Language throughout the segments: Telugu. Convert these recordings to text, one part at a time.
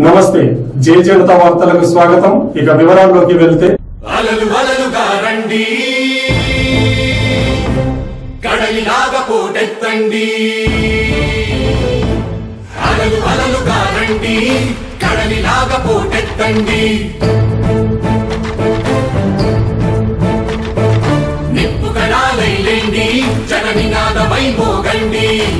నమస్తే. జే జనతా వార్తలకు స్వాగతం. ఇక వివరాల్లోకి వెళ్తే. రండి. కడలిలాగా పోటెత్తండి అలలు అలలుగా రండి. కడలిలాగా పోటెత్తండి నిప్పు కణాలైలేండి జన నినాదమై మోగండి.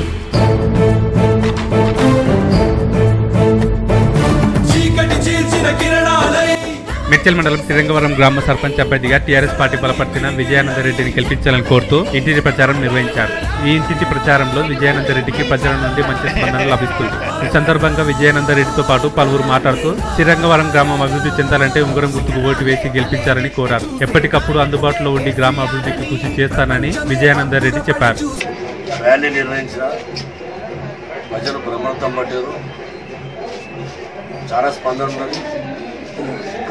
మెచ్చల్ మండలం తిరంగవరం గ్రామ సర్పంచ్ అభ్యర్థిగా టీఆర్ఎస్ పార్టీ బలపరిచిన విజయానంద రెడ్డిని గెలిపించాలని కోరుతూ ఇంటింటి ప్రచారం నిర్వహించారు. ఈ ఇంటింటి ప్రచారంలో విజయానంద రెడ్డికి ప్రజల నుండి మంచి స్పందన లభిస్తుంది ఈ సందర్భంగా విజయానంద రెడ్డితో పాటు పలువురు మాట్లాడుతూ తిరంగవరం గ్రామం అభివృద్ధి చెందాలంటే ఉంగరం గుర్తుకు ఓటు వేసి గెలిపించాలని కోరారు. ఎప్పటికప్పుడు అందుబాటులో ఉండి గ్రామ అభివృద్ధికి కృషి చేస్తానని విజయానంద రెడ్డి చెప్పారు. ప్రజలు పట్టారు చాలా స్పందన ఉన్నది.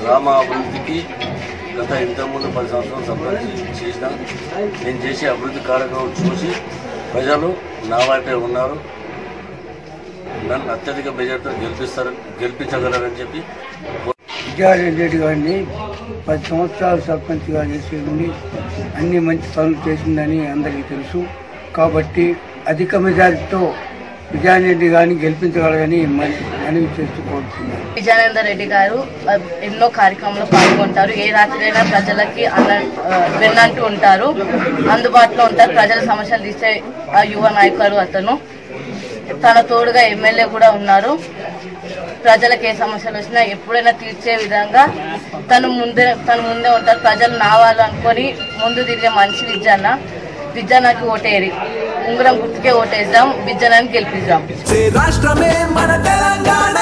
గ్రామాభివృద్ధికి గత ఇంతకుముందు పది సంవత్సరాలు సంబంధించి చేసిన నేను చేసే అభివృద్ధి కార్యక్రమం చూసి ప్రజలు నా వైపే ఉన్నారు. నన్ను అత్యధిక మెజార్టీతో గెలిపిస్తారు గెలిపించగలరని చెప్పి విద్యారెడ్డి రెడ్డి గారిని పది సంవత్సరాలు సర్పంచ్గా చేసి అన్ని మంచి పనులు చేసిందని అందరికీ తెలుసు. కాబట్టి అధిక మెజారిటీతో విజయారెడ్డి గారిని గెలిపించగలరని మనవి చేస్తూ కోరుతున్నాను. విజయానంద రెడ్డి గారు ఎన్నో కార్యక్రమంలో పాల్గొంటారు. ఏ రాత్రైనా ప్రజలకి అన్న ఆ, ఉంటారు. అందుబాటులో ఉంటారు. ప్రజల సమస్యలు తీసే ఆ యువ నాయకుడు అతను. తన తోడుగా ఎమ్మెల్యే కూడా ఉన్నారు. ప్రజలకు ఏ సమస్యలు వచ్చినా ఎప్పుడైనా తీర్చే విధంగా తను ముందే తను ముందే ఉంటారు. ప్రజలు నా వాళ్ళు అనుకొని ముందు తిరిగే మనిషి విద్యాన్న బిజ్జానాకి ఓటేరి. ఉంగరం గుర్తుకే ఓటేద్దాం బిజ్జానాన్ని గెలిపిద్దాం. రాష్ట్రమే మన తెలంగాణ.